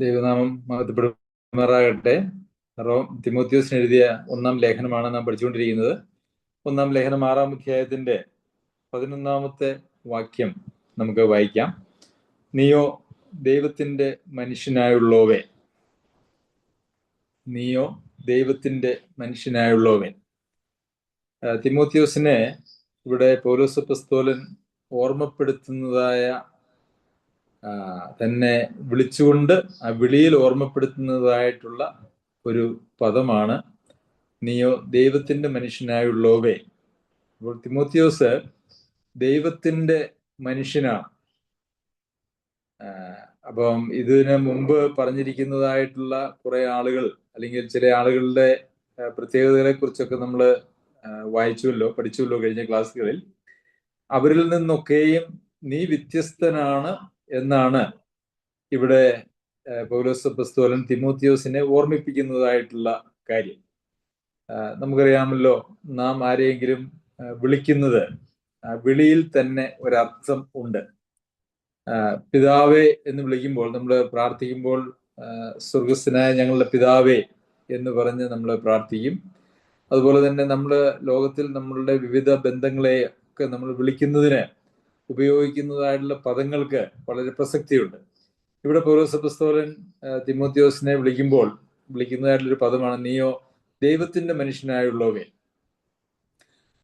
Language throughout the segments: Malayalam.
ദൈവനാമം മഹത്വപ്പെടുമാറാകട്ടെ. റോം തിമോത്യോസിന് എഴുതിയ ഒന്നാം ലേഖനമാണ് നാം പഠിച്ചുകൊണ്ടിരിക്കുന്നത്. ഒന്നാം ലേഖനം ആറാം അധ്യായത്തിന്റെ പതിനൊന്നാമത്തെ വാക്യം നമുക്ക് വായിക്കാം. നീയോ ദൈവത്തിന്റെ മനുഷ്യനായുള്ളോവേ നീയോ ദൈവത്തിന്റെ മനുഷ്യനായുള്ളോവേ. തിമോത്യോസിനെ ഇവിടെ പൗലോസ് പസ്തോലൻ ഓർമ്മപ്പെടുത്തുന്നതായ തന്നെ വിളിച്ചുകൊണ്ട് ആ വിളിയിൽ ഓർമ്മപ്പെടുത്തുന്നതായിട്ടുള്ള ഒരു പദമാണ് നീയോ ദൈവത്തിന്റെ മനുഷ്യനായുള്ളോവേ. അപ്പോൾ തിമോത്തിയോസ് ദൈവത്തിന്റെ മനുഷ്യനാണ്. അപ്പം ഇതിന് മുമ്പ് പറഞ്ഞിരിക്കുന്നതായിട്ടുള്ള കുറെ ആളുകൾ അല്ലെങ്കിൽ ചില ആളുകളുടെ പ്രത്യേകതകളെ കുറിച്ചൊക്കെ നമ്മൾ വായിച്ചുവല്ലോ പഠിച്ചുവല്ലോ കഴിഞ്ഞ ക്ലാസ്സുകളിൽ. അവരിൽ നിന്നൊക്കെയും നീ വ്യത്യസ്തനാണ് എന്നാണ് ഇവിടെ പൗലോസ് പുസ്തോലൻ തിമോത്തിയോസിനെ ഓർമ്മിപ്പിക്കുന്നതായിട്ടുള്ള കാര്യം. നമുക്കറിയാമല്ലോ നാം ആരെയെങ്കിലും വിളിക്കുന്നത് വിളിയിൽ തന്നെ ഒരർത്ഥം ഉണ്ട്. പിതാവേ എന്ന് വിളിക്കുമ്പോൾ നമ്മൾ പ്രാർത്ഥിക്കുമ്പോൾ ആ, സ്വർഗസ്ഥനായ ഞങ്ങളുടെ പിതാവേ എന്ന് പറഞ്ഞ് നമ്മൾ പ്രാർത്ഥിക്കും. അതുപോലെ തന്നെ നമ്മൾ ലോകത്തിൽ നമ്മളുടെ വിവിധ ബന്ധങ്ങളെ ഒക്കെ നമ്മൾ വിളിക്കുന്നതിന് ഉപയോഗിക്കുന്നതായിട്ടുള്ള പദങ്ങൾക്ക് വളരെ പ്രസക്തിയുണ്ട്. ഇവിടെ പൗരോസപസ്തോലൻ തിമോത്തിയോസിനെ വിളിക്കുമ്പോൾ വിളിക്കുന്നതായിട്ടുള്ളൊരു പദമാണ് നീയോ ദൈവത്തിന്റെ മനുഷ്യനായുള്ളവേ.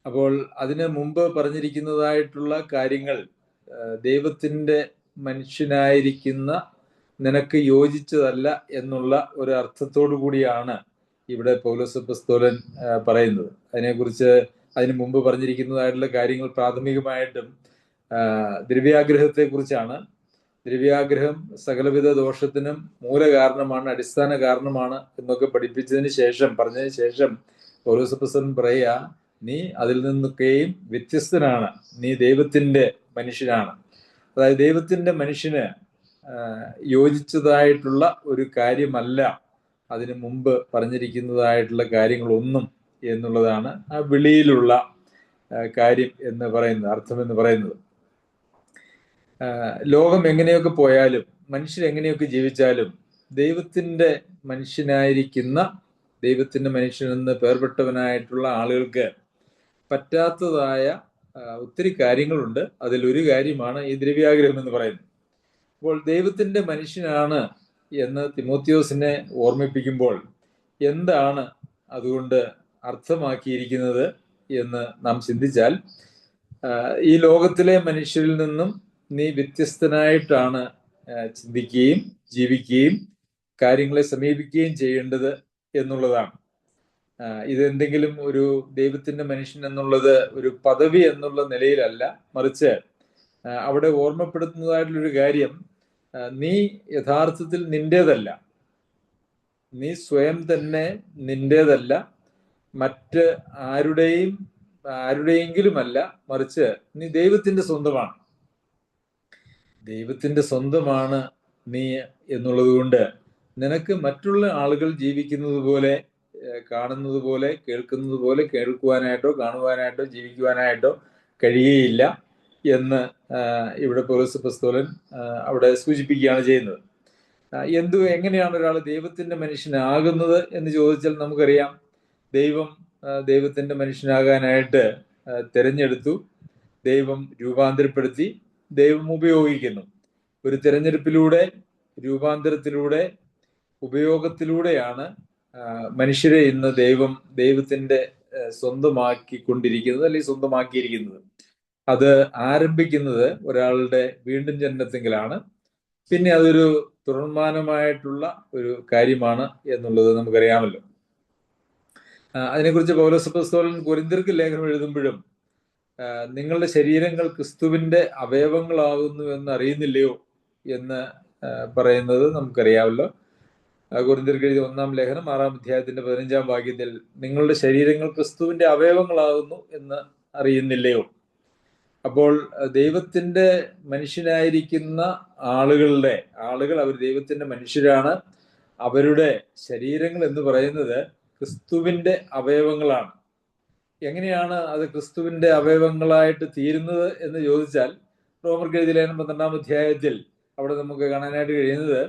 അപ്പോൾ അതിന് മുമ്പ് പറഞ്ഞിരിക്കുന്നതായിട്ടുള്ള കാര്യങ്ങൾ ദൈവത്തിന്റെ മനുഷ്യനായിരിക്കുന്ന നിനക്ക് യോജിച്ചതല്ല എന്നുള്ള ഒരു അർത്ഥത്തോടു കൂടിയാണ് ഇവിടെ പൗലോസ് പസ്തോലൻ ആ, പറയുന്നത്. അതിനെക്കുറിച്ച് അതിന് മുമ്പ് പറഞ്ഞിരിക്കുന്നതായിട്ടുള്ള കാര്യങ്ങൾ പ്രാഥമികമായിട്ടും ആ, ദ്രവ്യാഗ്രഹത്തെ കുറിച്ചാണ് ദ്രവ്യാഗ്രഹം സകലവിധ ദോഷത്തിനും മൂല കാരണമാണ് അടിസ്ഥാന കാരണമാണ് എന്നൊക്കെ പഠിപ്പിച്ചതിന് ശേഷം പറഞ്ഞതിന് ശേഷം പൗലോസ് പറയുക നീ അതിൽ നിന്നൊക്കെയും വ്യത്യസ്തനാണ്. നീ ദൈവത്തിന്റെ മനുഷ്യനാണ്. അതായത് ദൈവത്തിന്റെ മനുഷ്യന് യോജിച്ചതായിട്ടുള്ള ഒരു കാര്യമല്ല അതിനു മുമ്പ് പറഞ്ഞിരിക്കുന്നതായിട്ടുള്ള കാര്യങ്ങളൊന്നും എന്നുള്ളതാണ് ആ വിളിയിലുള്ള കാര്യം എന്ന് പറയുന്നത് അർത്ഥം എന്ന് പറയുന്നത്. ലോകം എങ്ങനെയൊക്കെ പോയാലും മനുഷ്യർ എങ്ങനെയൊക്കെ ജീവിച്ചാലും ദൈവത്തിന്റെ മനുഷ്യനായിരിക്കുന്ന ദൈവത്തിന്റെ മനുഷ്യനെന്ന് പേർപ്പെട്ടവനായിട്ടുള്ള ആളുകൾക്ക് പറ്റാത്തതായ ഒത്തിരി കാര്യങ്ങളുണ്ട്. അതിലൊരു കാര്യമാണ് ഈ ദ്രവ്യാഗ്രഹം എന്ന് പറയുന്നത്. അപ്പോൾ ദൈവത്തിന്റെ മനുഷ്യനാണ് എന്ന് തിമോത്തിയോസിനെ ഓർമ്മിപ്പിക്കുമ്പോൾ എന്താണ് അതുകൊണ്ട് അർത്ഥമാക്കിയിരിക്കുന്നത് എന്ന് നാം ചിന്തിച്ചാൽ ഈ ലോകത്തിലെ മനുഷ്യരിൽ നിന്നും നീ വ്യത്യസ്തനായിട്ടാണ് ചിന്തിക്കുകയും ജീവിക്കുകയും കാര്യങ്ങളെ സമീപിക്കുകയും ചെയ്യേണ്ടത് എന്നുള്ളതാണ്. ഇതെന്തെങ്കിലും ഒരു ദൈവത്തിന്റെ മനുഷ്യൻ എന്നുള്ളത് ഒരു പദവി എന്നുള്ള നിലയിലല്ല. മറിച്ച് അവിടെ ഓർമ്മപ്പെടുത്തുന്നതായിട്ടുള്ളൊരു കാര്യം നീ യഥാർത്ഥത്തിൽ നിന്റേതല്ല. നീ സ്വയം തന്നെ നിന്റേതല്ല. മറ്റ് ആരുടെയും ആരുടെയെങ്കിലുമല്ല. മറിച്ച് നീ ദൈവത്തിന്റെ സ്വന്തമാണ്. ദൈവത്തിന്റെ സ്വന്തമാണ് നീ എന്നുള്ളത് കൊണ്ട് നിനക്ക് മറ്റുള്ള ആളുകൾ ജീവിക്കുന്നത് പോലെ കാണുന്നത് പോലെ കേൾക്കുന്നത് പോലെ കേൾക്കുവാനായിട്ടോ കാണുവാനായിട്ടോ ജീവിക്കുവാനായിട്ടോ കഴിയുകയില്ല എന്ന് ഇവിടെ പോലീസ് പസ്തോലൻ അവിടെ സൂചിപ്പിക്കുകയാണ് ചെയ്യുന്നത്. എന്തു എങ്ങനെയാണ് ഒരാൾ ദൈവത്തിന്റെ മനുഷ്യനാകുന്നത് എന്ന് ചോദിച്ചാൽ നമുക്കറിയാം. ദൈവം ദൈവത്തിന്റെ മനുഷ്യനാകാനായിട്ട് തിരഞ്ഞെടുത്തു. ദൈവം രൂപാന്തരപ്പെടുത്തി. ദൈവം ഉപയോഗിക്കുന്നു. ഒരു തിരഞ്ഞെടുപ്പിലൂടെ രൂപാന്തരത്തിലൂടെ ഉപയോഗത്തിലൂടെയാണ് മനുഷ്യരെ ഇന്ന് ദൈവം ദൈവത്തിന്റെ സ്വന്തമാക്കി കൊണ്ടിരിക്കുന്നത് അല്ലെങ്കിൽ സ്വന്തമാക്കിയിരിക്കുന്നത്. അത് ആരംഭിക്കുന്നത് ഒരാളുടെ വീണ്ടും ജനനത്തെങ്കിലാണ്. പിന്നെ അതൊരു തുടർമാനമായിട്ടുള്ള ഒരു കാര്യമാണ് എന്നുള്ളത് നമുക്കറിയാമല്ലോ. അതിനെക്കുറിച്ച് പൗരസപസ്തോലൻ കുരിന്തിർക്ക് ലേഖനം എഴുതുമ്പോഴും നിങ്ങളുടെ ശരീരങ്ങൾ ക്രിസ്തുവിന്റെ അവയവങ്ങളാകുന്നു എന്ന് അറിയുന്നില്ലയോ എന്ന് പറയുന്നത് നമുക്കറിയാമല്ലോ. കുറിന്തിർക്ക് ഒന്നാം ലേഖനം ആറാം അധ്യായത്തിന്റെ പതിനഞ്ചാം ഭാഗ്യത്തിൽ നിങ്ങളുടെ ശരീരങ്ങൾ ക്രിസ്തുവിന്റെ അവയവങ്ങളാകുന്നു എന്ന് അറിയുന്നില്ലയോ? അപ്പോൾ ദൈവത്തിന്റെ മനുഷ്യനായിരിക്കുന്ന ആളുകളുടെ ആളുകൾ അവർ ദൈവത്തിന്റെ മനുഷ്യരാണ്. അവരുടെ ശരീരങ്ങൾ എന്ന് പറയുന്നത് ക്രിസ്തുവിന്റെ അവയവങ്ങളാണ്. എങ്ങനെയാണ് അത് ക്രിസ്തുവിന്റെ അവയവങ്ങളായിട്ട് തീരുന്നത് എന്ന് ചോദിച്ചാൽ റോമർ ലേഖനം പന്ത്രണ്ടാം അധ്യായത്തിൽ അവിടെ നമുക്ക് കാണാനായിട്ട് കഴിയുന്നത്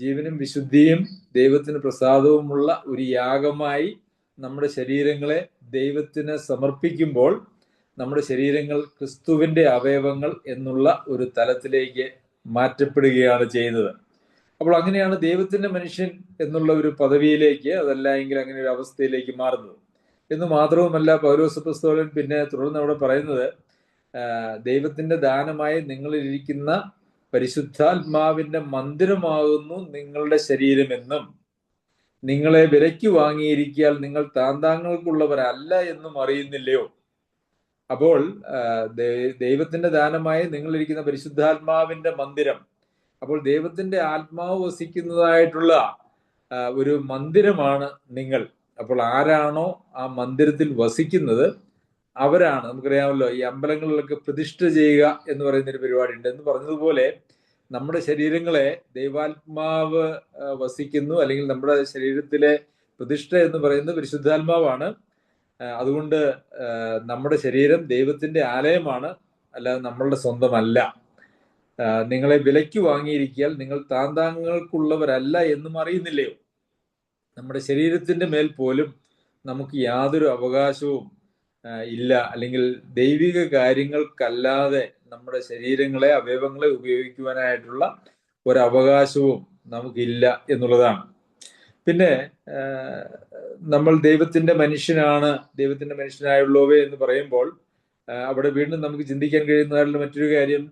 ജീവനും വിശുദ്ധിയും ദൈവത്തിന് പ്രസാദവുമുള്ള ഒരു യാഗമായി നമ്മുടെ ശരീരങ്ങളെ ദൈവത്തിന് സമർപ്പിക്കുമ്പോൾ നമ്മുടെ ശരീരങ്ങൾ ക്രിസ്തുവിന്റെ അവയവങ്ങൾ എന്നുള്ള ഒരു തലത്തിലേക്ക് മാറ്റപ്പെടുകയാണ് ചെയ്യുന്നത്. അപ്പോൾ അങ്ങനെയാണ് ദൈവത്തിന്റെ മനുഷ്യൻ എന്നുള്ള ഒരു പദവിയിലേക്ക് അതല്ല എങ്കിൽ അങ്ങനെ ഒരു അവസ്ഥയിലേക്ക് മാറുന്നത്. എന്ന് മാത്രവുമല്ല പൗലോസ് പുസ്തകൻ പിന്നെ തുടർന്ന് അവിടെ പറയുന്നത് ദൈവത്തിന്റെ ദാനമായി നിങ്ങളിരിക്കുന്ന പരിശുദ്ധാത്മാവിന്റെ മന്ദിരമാകുന്നു നിങ്ങളുടെ ശരീരമെന്നും. നിങ്ങളെ വിലയ്ക്ക് വാങ്ങിയിരിക്കാൽ നിങ്ങൾ താന്താങ്ങൾക്കുള്ളവരല്ല എന്നും അറിയുന്നില്ലയോ? അപ്പോൾ ദൈവത്തിന്റെ ദാനമായി നിങ്ങളിരിക്കുന്ന പരിശുദ്ധാത്മാവിന്റെ മന്ദിരം. അപ്പോൾ ദൈവത്തിന്റെ ആത്മാവ് വസിക്കുന്നതായിട്ടുള്ള ഒരു മന്ദിരമാണ് നിങ്ങൾ. അപ്പോൾ ആരാണോ ആ മന്ദിരത്തിൽ വസിക്കുന്നത് അവരാണ്. നമുക്കറിയാമല്ലോ ഈ അമ്പലങ്ങളിലൊക്കെ പ്രതിഷ്ഠ ചെയ്യുക എന്ന് പറയുന്ന ഒരു പരിപാടി ഉണ്ട് എന്ന് പറഞ്ഞതുപോലെ നമ്മുടെ ശരീരങ്ങളെ ദൈവാത്മാവ് വസിക്കുന്നു. അല്ലെങ്കിൽ നമ്മുടെ ശരീരത്തിലെ പ്രതിഷ്ഠ എന്ന് പറയുന്നത് പരിശുദ്ധാത്മാവാണ്. അതുകൊണ്ട് നമ്മുടെ ശരീരം ദൈവത്തിന്റെ ആലയമാണ്. അല്ലാതെ നമ്മളുടെ സ്വന്തമല്ല. നിങ്ങളെ വിലയ്ക്ക് വാങ്ങിയിരിക്കിയാൽ നിങ്ങൾ താന്താങ്ങൾക്കുള്ളവരല്ല എന്നും അറിയുന്നില്ലയോ? നമ്മുടെ ശരീരത്തിന്റെ മേൽ പോലും നമുക്ക് യാതൊരു അവകാശവും ഇല്ല. അല്ലെങ്കിൽ ദൈവിക കാര്യങ്ങൾക്കല്ലാതെ നമ്മുടെ ശരീരങ്ങളെ അവയവങ്ങളെ ഉപയോഗിക്കുവാനായിട്ടുള്ള ഒരവകാശവും നമുക്കില്ല എന്നുള്ളതാണ്. പിന്നെ നമ്മൾ ദൈവത്തിന്റെ മനുഷ്യനാണ് ദൈവത്തിന്റെ മനുഷ്യനായുള്ളവേ എന്ന് പറയുമ്പോൾ അവിടെ വീണ്ടും നമുക്ക് ചിന്തിക്കാൻ കഴിയുന്നതായിട്ടുള്ള മറ്റൊരു കാര്യം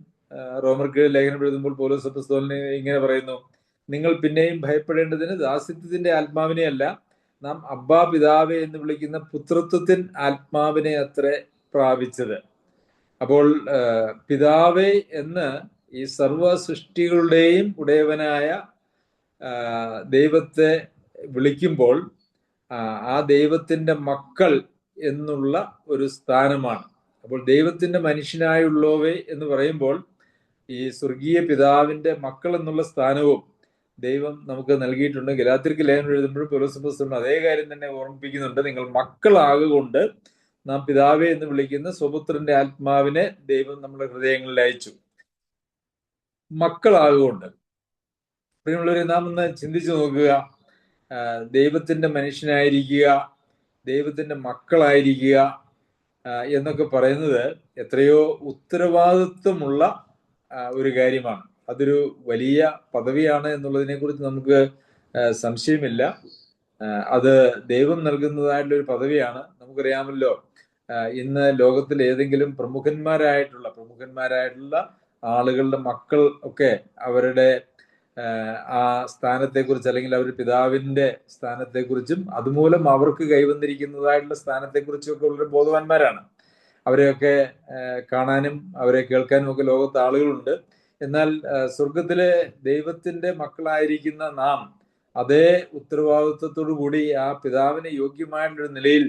റോമർക്ക് ലേഖനം എഴുതുമ്പോൾ പോലീസ് സത്യസ്തോലിനെ ഇങ്ങനെ പറയുന്നു നിങ്ങൾ പിന്നെയും ഭയപ്പെടേണ്ടതിന് ദാസിത്വത്തിന്റെ ആത്മാവിനെ അല്ല നാം അബ്ബാ പിതാവെ എന്ന് വിളിക്കുന്ന പുത്രത്വത്തിൻ ആത്മാവിനെ അത്ര പ്രാപിച്ചത്. അപ്പോൾ പിതാവേ എന്ന് ഈ സർവ സൃഷ്ടികളുടെയും ഉടയവനായ ദൈവത്തെ വിളിക്കുമ്പോൾ ആ ദൈവത്തിന്റെ മക്കൾ എന്നുള്ള ഒരു സ്ഥാനമാണ്. അപ്പോൾ ദൈവത്തിന്റെ മനുഷ്യനായുള്ളവേ എന്ന് പറയുമ്പോൾ ഈ സ്വർഗീയ പിതാവിന്റെ മക്കൾ എന്നുള്ള സ്ഥാനവും ദൈവം നമുക്ക് നൽകിയിട്ടുണ്ട് ഗലാത്തിർക്ക് ലേഖനം എഴുതുമ്പോഴും പുലസപുസ്തകം അതേ കാര്യം തന്നെ ഓർമ്മിപ്പിക്കുന്നുണ്ട്. നിങ്ങൾ മക്കളാകൊണ്ട് നാം പിതാവെ എന്ന് വിളിക്കുന്ന സ്വപുത്രന്റെ ആത്മാവിനെ ദൈവം നമ്മുടെ ഹൃദയങ്ങളിൽ അയച്ചു. മക്കളാകൊണ്ട് പ്രിയമുള്ളവരെ നാം ഒന്ന് ചിന്തിച്ചു നോക്കുക. ദൈവത്തിന്റെ മനുഷ്യനായിരിക്കുക ദൈവത്തിന്റെ മക്കളായിരിക്കുക എന്നൊക്കെ പറയുന്നത് എത്രയോ ഉത്തരവാദിത്വമുള്ള ഒരു കാര്യമാണ്. അതൊരു വലിയ പദവിയാണ് എന്നുള്ളതിനെ കുറിച്ച് നമുക്ക് സംശയമില്ല. അത് ദൈവം നൽകുന്നതായിട്ടുള്ള ഒരു പദവിയാണ്. നമുക്കറിയാമല്ലോ ഇന്ന് ലോകത്തിൽ ഏതെങ്കിലും പ്രമുഖന്മാരായിട്ടുള്ള പ്രമുഖന്മാരായിട്ടുള്ള ആളുകളുടെ മക്കൾ ഒക്കെ അവരുടെ ആ സ്ഥാനത്തെക്കുറിച്ച് അല്ലെങ്കിൽ അവർ പിതാവിന്റെ സ്ഥാനത്തെക്കുറിച്ചും അതുമൂലം അവർക്ക് കൈവന്നിരിക്കുന്നതായിട്ടുള്ള സ്ഥാനത്തെക്കുറിച്ചും ഒക്കെ വളരെ ബോധവാന്മാരാണ്. അവരെയൊക്കെ കാണാനും അവരെ കേൾക്കാനും ഒക്കെ ലോകത്ത് ആളുകളുണ്ട്. എന്നാൽ സ്വർഗത്തിലെ ദൈവത്തിന്റെ മക്കളായിരിക്കുന്ന നാം അതേ ഉത്തരവാദിത്വത്തോടു കൂടി ആ പിതാവിന് യോഗ്യമായിട്ടുള്ള നിലയിൽ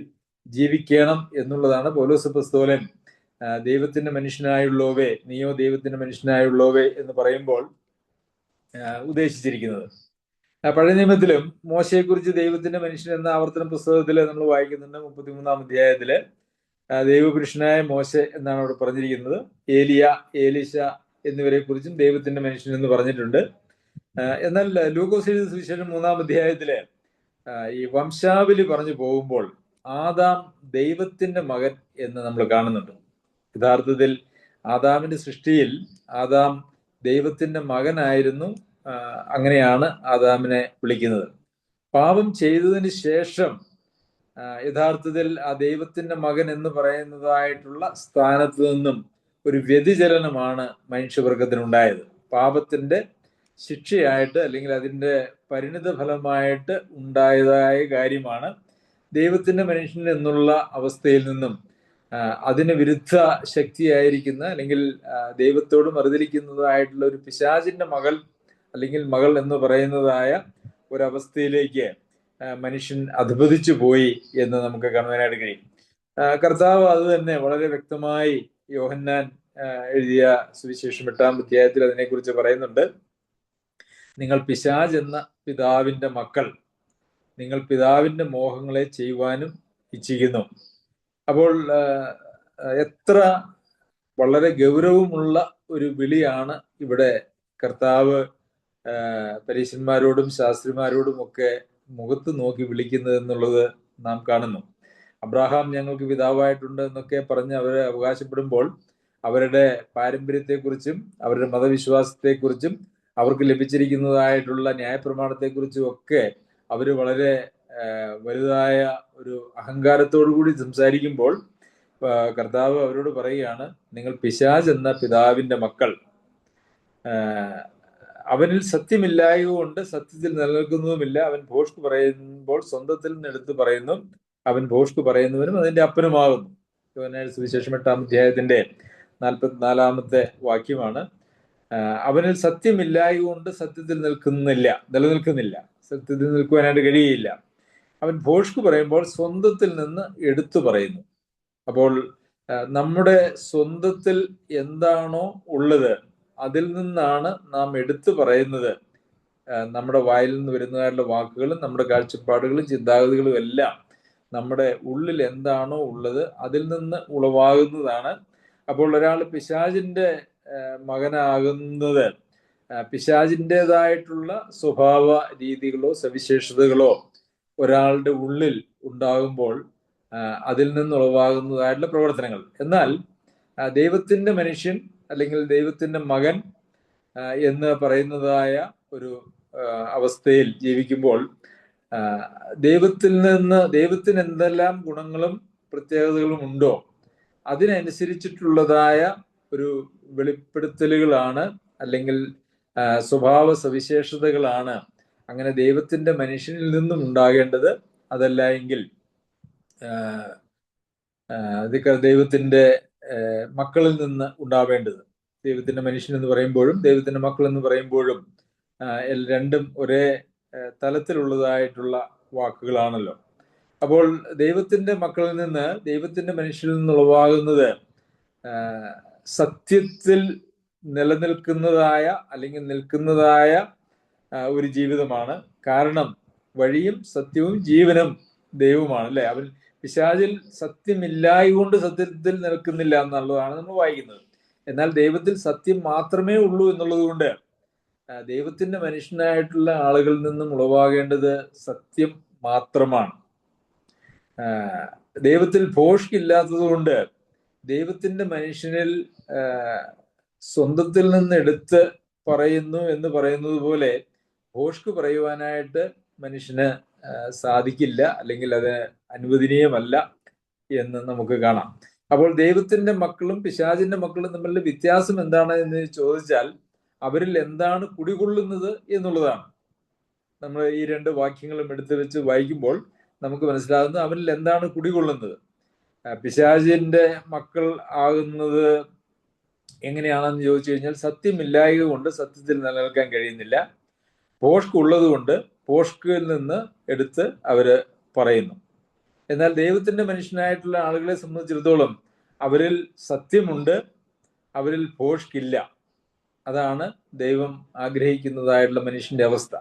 ജീവിക്കണം എന്നുള്ളതാണ് പൗലോസ് പുസ്തോലൻ ദൈവത്തിന്റെ മനുഷ്യനായുള്ളവേ നീയോ ദൈവത്തിന്റെ മനുഷ്യനായുള്ളവേ എന്ന് പറയുമ്പോൾ ഉദ്ദേശിച്ചിരിക്കുന്നത്. പഴയ നിയമത്തിലും മോശയെക്കുറിച്ച് ദൈവത്തിന്റെ മനുഷ്യൻ എന്ന ആവർത്തന പുസ്തകത്തിൽ നമ്മൾ വായിക്കുന്നുണ്ട് മുപ്പത്തിമൂന്നാം അധ്യായത്തിൽ. ദൈവപുരുഷനായ മോശ എന്നാണ് അവിടെ പറഞ്ഞിരിക്കുന്നത്. ഏലിയ ഏലിശ എന്നിവരെ കുറിച്ചും ദൈവത്തിന്റെ മനുഷ്യൻ എന്ന് പറഞ്ഞിട്ടുണ്ട്. എന്നാൽ ലൂക്കോസ് എഴുതിയ സുവിശേഷം മൂന്നാം അധ്യായത്തിലെ ഈ വംശാവലി പറഞ്ഞു പോകുമ്പോൾ ആദാം ദൈവത്തിന്റെ മകൻ എന്ന് നമ്മൾ കാണുന്നുണ്ട്. യഥാർത്ഥത്തിൽ ആദാമിന്റെ സൃഷ്ടിയിൽ ആദാം ദൈവത്തിന്റെ മകനായിരുന്നു. അങ്ങനെയാണ് ആദാമിനെ വിളിക്കുന്നത്. പാപം ചെയ്തതിന് ശേഷം യഥാർത്ഥത്തിൽ ആ ദൈവത്തിന്റെ മകൻ എന്ന് പറയുന്നതായിട്ടുള്ള സ്ഥാനത്ത് നിന്നും ഒരു വ്യതിചലനമാണ് മനുഷ്യവർഗത്തിനുണ്ടായത്. പാപത്തിന്റെ ശിക്ഷയായിട്ട് അല്ലെങ്കിൽ അതിന്റെ പരിണിത ഫലമായിട്ട് ഉണ്ടായതായ കാര്യമാണ് ദൈവത്തിന്റെ മനുഷ്യൻ എന്നുള്ള അവസ്ഥയിൽ നിന്നും അതിന് വിരുദ്ധ ശക്തിയായിരിക്കുന്ന അല്ലെങ്കിൽ ദൈവത്തോട് മറുതിരിക്കുന്നതായിട്ടുള്ള ഒരു പിശാചിന്റെ മകൾ അല്ലെങ്കിൽ മകൾ എന്ന് പറയുന്നതായ ഒരവസ്ഥയിലേക്ക് മനുഷ്യൻ അധപതിച്ചു പോയി എന്ന് നമുക്ക് കാണുവാനായിട്ട് കഴിയും. കർത്താവ് അത് തന്നെ വളരെ വ്യക്തമായി യോഹന്നാൻ എഴുതിയ സുവിശേഷം എട്ടാം അധ്യായത്തിൽ അതിനെക്കുറിച്ച് പറയുന്നുണ്ട്. നിങ്ങൾ പിശാജ് എന്ന പിതാവിന്റെ മക്കൾ നിങ്ങൾ പിതാവിന്റെ മോഹങ്ങളെ ചെയ്യുവാനും ഇച്ഛിക്കുന്നു. അപ്പോൾ എത്ര വളരെ ഗൗരവമുള്ള ഒരു വിളിയാണ് ഇവിടെ കർത്താവ് പരീശന്മാരോടും ശാസ്ത്രിമാരോടും ഒക്കെ മുഖത്ത് നോക്കി വിളിക്കുന്നത് എന്നുള്ളത് നാം കാണുന്നു. അബ്രാഹാം ഞങ്ങൾക്ക് പിതാവായിട്ടുണ്ട് എന്നൊക്കെ പറഞ്ഞ് അവരെ അവകാശപ്പെടുമ്പോൾ അവരുടെ പാരമ്പര്യത്തെക്കുറിച്ചും അവരുടെ മതവിശ്വാസത്തെക്കുറിച്ചും അവർക്ക് ലഭിച്ചിരിക്കുന്നതായിട്ടുള്ള ന്യായപ്രമാണത്തെക്കുറിച്ചും ഒക്കെ അവർ വളരെ വലുതായ ഒരു അഹങ്കാരത്തോടു കൂടി സംസാരിക്കുമ്പോൾ കർത്താവ് അവരോട് പറയുകയാണ് നിങ്ങൾ പിശാജ് എന്ന പിതാവിന്റെ മക്കൾ. അവനിൽ സത്യമില്ലായക കൊണ്ട് സത്യത്തിൽ നിലനിൽക്കുന്നതുമില്ല. അവൻ ഭോഷ്ക് പറയുമ്പോൾ സ്വന്തത്തിൽ നിന്ന് എടുത്ത് പറയുന്നു അവൻ ഭോഷ്കു പറയുന്നവനും അതിന്റെ അപ്പനുമാകുന്നു. സുവിശേഷം എട്ടാം അധ്യായത്തിന്റെ നാൽപ്പത്തിനാലാമത്തെ വാക്യമാണ്. അവനിൽ സത്യമില്ലായ കൊണ്ട് സത്യത്തിൽ നിൽക്കുന്നില്ല നിലനിൽക്കുന്നില്ല സത്യത്തിൽ നിൽക്കുവാനായിട്ട് കഴിയില്ല അവൻ ഭോഷ്കു പറയുമ്പോൾ സ്വന്തത്തിൽ നിന്ന് എടുത്തു പറയുന്നു. അപ്പോൾ നമ്മുടെ സ്വന്തത്തിൽ എന്താണോ ഉള്ളത് അതിൽ നിന്നാണ് നാം എടുത്തു പറയുന്നത്. നമ്മുടെ വായിൽ നിന്ന് വരുന്നതായിട്ടുള്ള വാക്കുകളും നമ്മുടെ കാഴ്ചപ്പാടുകളും ചിന്താഗതികളും എല്ലാം നമ്മുടെ ഉള്ളിൽ എന്താണോ ഉള്ളത് അതിൽ നിന്ന് ഉളവാകുന്നതാണ്. അപ്പോൾ ഒരാൾ പിശാചിന്റെ മകനാകുന്നത് പിശാചിന്റെതായിട്ടുള്ള സ്വഭാവ രീതികളോ സവിശേഷതകളോ ഒരാളുടെ ഉള്ളിൽ ഉണ്ടാകുമ്പോൾ അതിൽ നിന്ന് ഉളവാകുന്നതായിട്ടുള്ള പ്രവർത്തനങ്ങൾ. എന്നാൽ ദൈവത്തിന്റെ മനുഷ്യൻ അല്ലെങ്കിൽ ദൈവത്തിന്റെ മകൻ എന്ന് പറയുന്നതായ ഒരു അവസ്ഥയിൽ ജീവിക്കുമ്പോൾ ദൈവത്തിൽ നിന്ന് ദൈവത്തിന് എന്തെല്ലാം ഗുണങ്ങളും പ്രത്യേകതകളും ഉണ്ടോ? അതിനനുസരിച്ചിട്ടുള്ളതായ ഒരു വെളിപ്പെടുത്തലുകളാണ് അല്ലെങ്കിൽ സ്വഭാവ സവിശേഷതകളാണ് അങ്ങനെ ദൈവത്തിന്റെ മനുഷ്യനിൽ നിന്നും ഉണ്ടാകേണ്ടത്. അതല്ല എങ്കിൽ ദൈവത്തിന്റെ മക്കളിൽ നിന്ന് ഉണ്ടാവേണ്ടത്. ദൈവത്തിന്റെ മനുഷ്യൻ എന്ന് പറയുമ്പോഴും ദൈവത്തിന്റെ മക്കൾ എന്ന് പറയുമ്പോഴും രണ്ടും ഒരേ തലത്തിലുള്ളതായിട്ടുള്ള വാക്കുകളാണല്ലോ. അപ്പോൾ ദൈവത്തിന്റെ മക്കളിൽ നിന്ന് ദൈവത്തിന്റെ മനുഷ്യരിൽ നിന്ന് ഉളവാകുന്നത് സത്യത്തിൽ നിലനിൽക്കുന്നതായ അല്ലെങ്കിൽ നിൽക്കുന്നതായ ഒരു ജീവിതമാണ്. കാരണം വഴിയും സത്യവും ജീവനും ദൈവമാണ് അല്ലെ? അവൻ പിശാചിൽ സത്യമില്ലായകൊണ്ട് സത്യത്തിൽ നിൽക്കുന്നില്ല എന്നുള്ളതാണ് നമ്മൾ വായിക്കുന്നത്. എന്നാൽ ദൈവത്തിൽ സത്യം മാത്രമേ ഉള്ളൂ എന്നുള്ളത് കൊണ്ട് ദൈവത്തിന്റെ മനുഷ്യനായിട്ടുള്ള ആളുകളിൽ നിന്നും ഉളവാകേണ്ടത് സത്യം മാത്രമാണ്. ദൈവത്തിൽ ഭോഷ്കില്ലാത്തത് കൊണ്ട് ദൈവത്തിന്റെ മനുഷ്യനിൽ സ്വന്തത്തിൽ നിന്ന് എടുത്ത് പറയുന്നു എന്ന് പറയുന്നത് പോലെ ഭോഷ്ക് പറയുവാനായിട്ട് മനുഷ്യന് സാധിക്കില്ല അല്ലെങ്കിൽ അത് അനുവദനീയമല്ല എന്ന് നമുക്ക് കാണാം. അപ്പോൾ ദൈവത്തിന്റെ മക്കളും പിശാചിന്റെ മക്കളും തമ്മിലുള്ള വ്യത്യാസം എന്താണ് എന്ന് ചോദിച്ചാൽ അവരിൽ എന്താണ് കുടികൊള്ളുന്നത് എന്നുള്ളതാണ്. നമ്മൾ ഈ രണ്ട് വാക്യങ്ങളും എടുത്തു വെച്ച് വായിക്കുമ്പോൾ നമുക്ക് മനസ്സിലാകുന്നത് അവരിൽ എന്താണ് കുടികൊള്ളുന്നത്. പിശാചിന്റെ മക്കൾ ആകുന്നത് എങ്ങനെയാണെന്ന് ചോദിച്ചു കഴിഞ്ഞാൽ സത്യമില്ലായക കൊണ്ട് സത്യത്തിൽ നിലനിൽക്കാൻ കഴിയുന്നില്ല. പോഷ്ക് ഉള്ളത് കൊണ്ട് പോഷ്കിൽ നിന്ന് എടുത്ത് അവർ പറയുന്നു. എന്നാൽ ദൈവത്തിന്റെ മനുഷ്യനായിട്ടുള്ള ആളുകളെ സംബന്ധിച്ചിടത്തോളം അവരിൽ സത്യമുണ്ട് അവരിൽ പോഷ്കില്ല. അതാണ് ദൈവം ആഗ്രഹിക്കുന്നതായിട്ടുള്ള മനുഷ്യന്റെ അവസ്ഥ.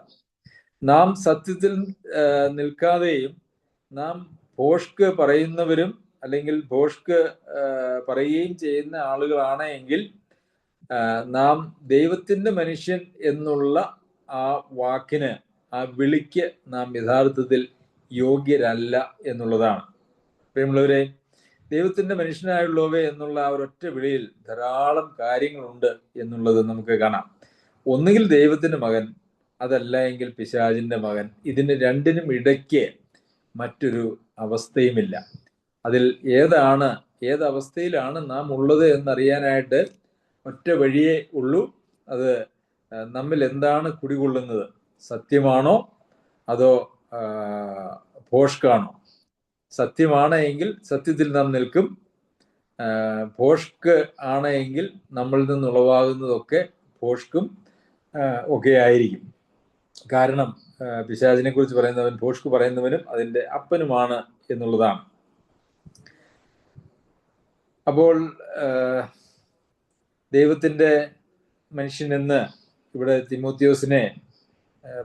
നാം സത്യത്തിൽ നിൽക്കാതെയും നാം ഭോഷ്ക് പറയുന്നവരും അല്ലെങ്കിൽ ഭോഷ്ക് പറയുകയും ചെയ്യുന്ന ആളുകളാണ് എങ്കിൽ നാം ദൈവത്തിന്റെ മനുഷ്യൻ എന്നുള്ള ആ വാക്കിന് ആ വിളിക്ക് നാം യഥാർത്ഥത്തിൽ യോഗ്യരല്ല എന്നുള്ളതാണ്. പ്രിയമുള്ളവരെ ദൈവത്തിന്റെ മനുഷ്യനായുള്ളവേ എന്നുള്ള ആ ഒരൊറ്റ വിളിയിൽ ധാരാളം കാര്യങ്ങളുണ്ട് എന്നുള്ളത് നമുക്ക് കാണാം. ഒന്നുകിൽ ദൈവത്തിന്റെ മകൻ അതല്ല എങ്കിൽ പിശാചിന്റെ മകൻ. ഇതിന് രണ്ടിനും ഇടയ്ക്ക് മറ്റൊരു അവസ്ഥയുമില്ല. അതിൽ ഏതാണ് ഏത് അവസ്ഥയിലാണ് നാം ഉള്ളത് എന്നറിയാനായിട്ട് ഒറ്റ വഴിയേ ഉള്ളൂ. അത് നമ്മിൽ എന്താണ് കുടികൊള്ളുന്നത്? സത്യമാണോ? അതോ ഭോഷ്കാണോ സത്യമാണ് എങ്കിൽ സത്യത്തിൽ നാം നിൽക്കും. ഭോഷ്ക് ആണ് എങ്കിൽ നമ്മളിൽ നിന്ന് ഉളവാകുന്നതൊക്കെ ഭോഷ്കും ഒക്കെ ആയിരിക്കും കാരണം പിശാചിനെ കുറിച്ച് പറയുന്നവൻ ഭോഷ്ക് പറയുന്നവനും അതിന്റെ അപ്പനുമാണ് എന്നുള്ളതാണ്. അപ്പോൾ ദൈവത്തിന്റെ മനുഷ്യൻ എന്ന് ഇവിടെ തിമോത്യോസിനെ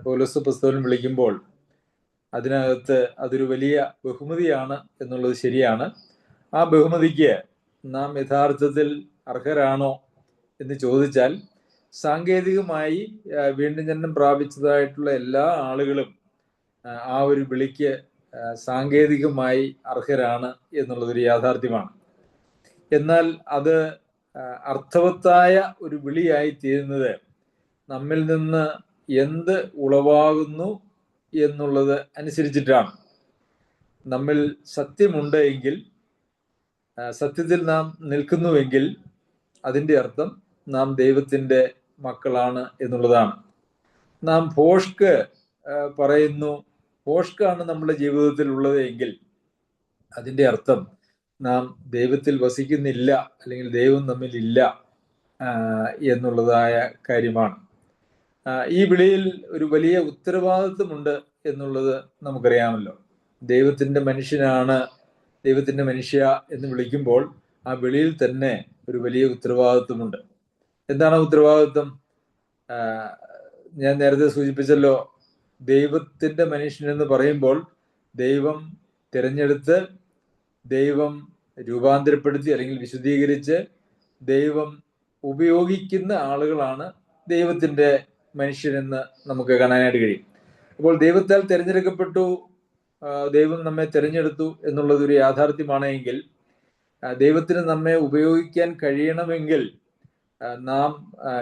പോലീസ് പുസ്തകം വിളിക്കുമ്പോൾ അതിനകത്ത് അതൊരു വലിയ ബഹുമതിയാണ് എന്നുള്ളത് ശരിയാണ്. ആ ബഹുമതിക്ക് നാം യഥാർത്ഥത്തിൽ അർഹരാണോ എന്ന് ചോദിച്ചാൽ സാങ്കേതികമായി വീണ്ടും ജനനം പ്രാപിച്ചതായിട്ടുള്ള എല്ലാ ആളുകളും ആ, ഒരു വിളിക്ക് സാങ്കേതികമായി അർഹരാണ് എന്നുള്ളതൊരു യാഥാർത്ഥ്യമാണ്. എന്നാൽ അത് അർത്ഥവത്തായ ഒരു വിളിയായി തീരുന്നത് നമ്മിൽ നിന്ന് എന്ത് ഉളവാകുന്നു എന്നുള്ളത് അനുസരിച്ചിട്ടാണ്. നമ്മിൽ സത്യമുണ്ട് എങ്കിൽ സത്യത്തിൽ നാം നിൽക്കുന്നുവെങ്കിൽ അതിന്റെ അർത്ഥം നാം ദൈവത്തിന്റെ മക്കളാണ് എന്നുള്ളതാണ്. നാം ആ, പറയുന്നു. ഭോഷ്കാണ് നമ്മുടെ ജീവിതത്തിൽ ഉള്ളത് എങ്കിൽ അതിന്റെ അർത്ഥം നാം ദൈവത്തിൽ വസിക്കുന്നില്ല അല്ലെങ്കിൽ ദൈവം നമ്മിൽ ഇല്ല എന്നുള്ളതായ കാര്യമാണ്. ഈ വിളിയിൽ ഒരു വലിയ ഉത്തരവാദിത്വമുണ്ട് എന്നുള്ളത് നമുക്കറിയാമല്ലോ. ദൈവത്തിന്റെ മനുഷ്യനാണ് ദൈവത്തിന്റെ മനുഷ്യ എന്ന് വിളിക്കുമ്പോൾ ആ വിളിയിൽ തന്നെ ഒരു വലിയ ഉത്തരവാദിത്വമുണ്ട്. എന്താണ് ഉത്തരവാദിത്വം? ഞാൻ നേരത്തെ സൂചിപ്പിച്ചല്ലോ ദൈവത്തിന്റെ മനുഷ്യൻ എന്ന് പറയുമ്പോൾ ദൈവം തിരഞ്ഞെടുത്ത് ദൈവം രൂപാന്തരപ്പെടുത്തി അല്ലെങ്കിൽ വിശദീകരിച്ച് ദൈവം ഉപയോഗിക്കുന്ന ആളുകളാണ് ദൈവത്തിന്റെ മനുഷ്യരെന്ന് നമുക്ക് കാണാനായിട്ട് കഴിയും. അപ്പോൾ ദൈവത്താൽ തിരഞ്ഞെടുക്കപ്പെട്ടു ദൈവം നമ്മെ തിരഞ്ഞെടുത്തു എന്നുള്ളത് ഒരു യാഥാർത്ഥ്യമാണ് എങ്കിൽ ദൈവത്തിന് നമ്മെ ഉപയോഗിക്കാൻ കഴിയണമെങ്കിൽ നാം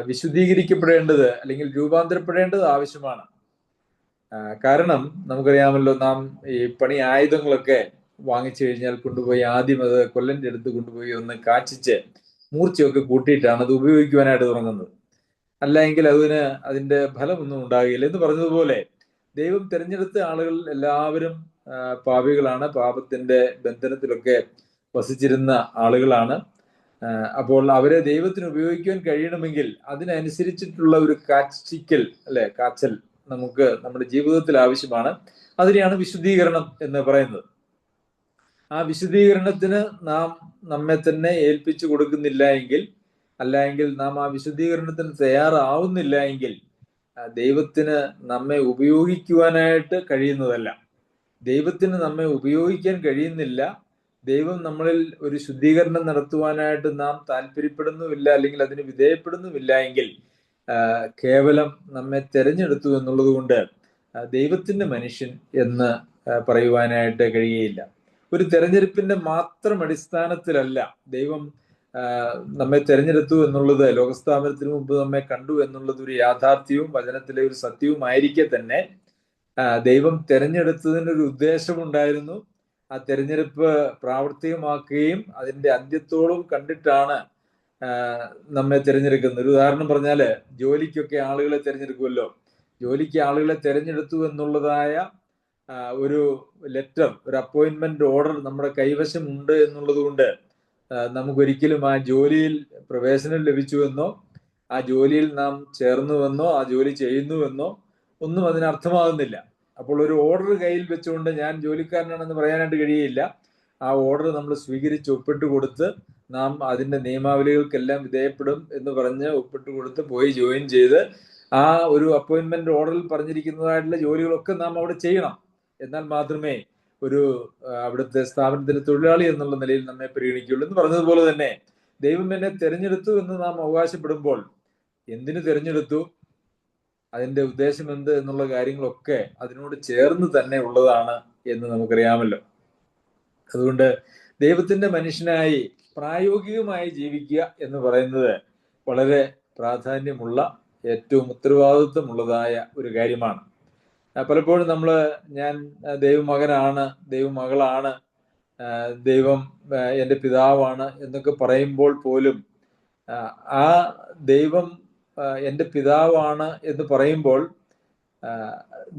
വിശുദ്ധീകരിക്കപ്പെടേണ്ടത് അല്ലെങ്കിൽ രൂപാന്തരപ്പെടേണ്ടത് ആവശ്യമാണ്. കാരണം നമുക്കറിയാമല്ലോ നാം ഈ പണി ആയുധങ്ങളൊക്കെ വാങ്ങിച്ചു കഴിഞ്ഞാൽ കൊണ്ടുപോയി ആദ്യം അത് കൊല്ലന്റെ അടുത്ത് കൊണ്ടുപോയി ഒന്ന് കാച്ചിച്ച് മൂർച്ചയൊക്കെ കൂട്ടിയിട്ടാണ് അത് ഉപയോഗിക്കുവാനായിട്ട് തുടങ്ങുന്നത്. അല്ല എങ്കിൽ അതിന് അതിന്റെ ഫലമൊന്നും ഉണ്ടാകില്ല. എന്ന് പറഞ്ഞതുപോലെ ദൈവം തിരഞ്ഞെടുത്ത ആളുകൾ എല്ലാവരും പാപികളാണ്. പാപത്തിന്റെ ബന്ധനത്തിലൊക്കെ വസിച്ചിരുന്ന ആളുകളാണ്. അപ്പോൾ അവരെ ദൈവത്തിന് ഉപയോഗിക്കാൻ കഴിയണമെങ്കിൽ അതിനനുസരിച്ചിട്ടുള്ള ഒരു കാച്ചിക്കൽ അല്ലെ കാച്ചൽ നമുക്ക് നമ്മുടെ ജീവിതത്തിൽ ആവശ്യമാണ്. അതിനെയാണ് വിശുദ്ധീകരണം എന്ന് പറയുന്നത്. ആ വിശുദ്ധീകരണത്തിന് നാം നമ്മെ തന്നെ ഏൽപ്പിച്ചു കൊടുക്കുന്നില്ല എങ്കിൽ അല്ല എങ്കിൽ നാം ആ വിശദീകരണത്തിന് തയ്യാറാവുന്നില്ല എങ്കിൽ ദൈവത്തിന് നമ്മെ ഉപയോഗിക്കുവാനായിട്ട് കഴിയുന്നതല്ല. ദൈവത്തിന് നമ്മെ ഉപയോഗിക്കാൻ കഴിയുന്നില്ല. ദൈവം നമ്മളിൽ ഒരു ശുദ്ധീകരണം നടത്തുവാനായിട്ട് നാം താല്പര്യപ്പെടുന്നുമില്ല അല്ലെങ്കിൽ അതിന് വിധേയപ്പെടുന്നുമില്ല എങ്കിൽ കേവലം നമ്മെ തെരഞ്ഞെടുത്തു എന്നുള്ളത് കൊണ്ട് ദൈവത്തിന്റെ മനുഷ്യൻ എന്ന് പറയുവാനായിട്ട് കഴിയുകയില്ല. ഒരു തെരഞ്ഞെടുപ്പിന്റെ മാത്രം അടിസ്ഥാനത്തിലല്ല ദൈവം നമ്മെ തെരഞ്ഞെടുത്തു എന്നുള്ളത് ലോകസ്ഥാപനത്തിന് മുമ്പ് നമ്മെ കണ്ടു എന്നുള്ളത് ഒരു യാഥാർത്ഥ്യവും വചനത്തിലെ ഒരു സത്യവും ആയിരിക്കെ തന്നെ ദൈവം തെരഞ്ഞെടുത്തതിനൊരു ഉദ്ദേശമുണ്ടായിരുന്നു. ആ തെരഞ്ഞെടുപ്പ് പ്രാവർത്തികമാക്കുകയും അതിന്റെ അന്ത്യത്തോളം കണ്ടിട്ടാണ് നമ്മെ തിരഞ്ഞെടുക്കുന്നത്. ഒരു ഉദാഹരണം പറഞ്ഞാൽ ജോലിക്കൊക്കെ ആളുകളെ തിരഞ്ഞെടുക്കുമല്ലോ ജോലിക്ക് ആളുകളെ തിരഞ്ഞെടുത്തു എന്നുള്ളതായ ഒരു ലെറ്റർ ഒരു അപ്പോയിന്റ്മെന്റ് ഓർഡർ നമ്മുടെ കൈവശം ഉണ്ട് എന്നുള്ളത് കൊണ്ട് നമുക്കൊരിക്കലും ആ ജോലിയിൽ പ്രവേശനം ലഭിച്ചുവെന്നോ ആ ജോലിയിൽ നാം ചേർന്നുവെന്നോ ആ ജോലി ചെയ്യുന്നുവെന്നോ ഒന്നും അതിനർത്ഥമാകുന്നില്ല. അപ്പോൾ ഒരു ഓർഡർ കയ്യിൽ വെച്ചുകൊണ്ട് ഞാൻ ജോലിക്കാരനാണെന്ന് പറയാനായിട്ട് കഴിയില്ല. ആ ഓർഡർ നമ്മൾ സ്വീകരിച്ച് ഒപ്പിട്ട് കൊടുത്ത് നാം അതിന്റെ നിയമാവലികൾക്കെല്ലാം വിധേയപ്പെടും എന്ന് പറഞ്ഞ് ഒപ്പിട്ട് കൊടുത്ത് പോയി ജോയിൻ ചെയ്ത് ആ ഒരു അപ്പോയിൻമെന്റ് ഓർഡറിൽ പറഞ്ഞിരിക്കുന്നതായിട്ടുള്ള ജോലികളൊക്കെ നാം അവിടെ ചെയ്യണം. എന്നാൽ മാത്രമേ ഒരു അവിടുത്തെ സ്ഥാപനത്തിലെ തൊഴിലാളി എന്നുള്ള നിലയിൽ നമ്മെ പരിഗണിക്കുകയുള്ളൂ. എന്ന് പറഞ്ഞതുപോലെ തന്നെ ദൈവം എന്നെ തിരഞ്ഞെടുത്തു എന്ന് നാം അവകാശപ്പെടുമ്പോൾ എന്തിനു തിരഞ്ഞെടുത്തു? അതിന്റെ ഉദ്ദേശം എന്ത് എന്നുള്ള കാര്യങ്ങളൊക്കെ അതിനോട് ചേർന്ന് തന്നെ ഉള്ളതാണ് എന്ന് നമുക്കറിയാമല്ലോ. അതുകൊണ്ട് ദൈവത്തിന്റെ മനുഷ്യനായി പ്രായോഗികമായി ജീവിക്കുക എന്ന് പറയുന്നത് വളരെ പ്രാധാന്യമുള്ള ഏറ്റവും ഉത്തരവാദിത്വമുള്ളതായ ഒരു കാര്യമാണ്. പലപ്പോഴും നമ്മൾ ഞാൻ ദൈവമകനാണ് ദൈവമകളാണ് ദൈവം എന്റെ പിതാവാണ് എന്നൊക്കെ പറയുമ്പോൾ പോലും ആ, ആ ദൈവം എന്റെ പിതാവാണ് എന്ന് പറയുമ്പോൾ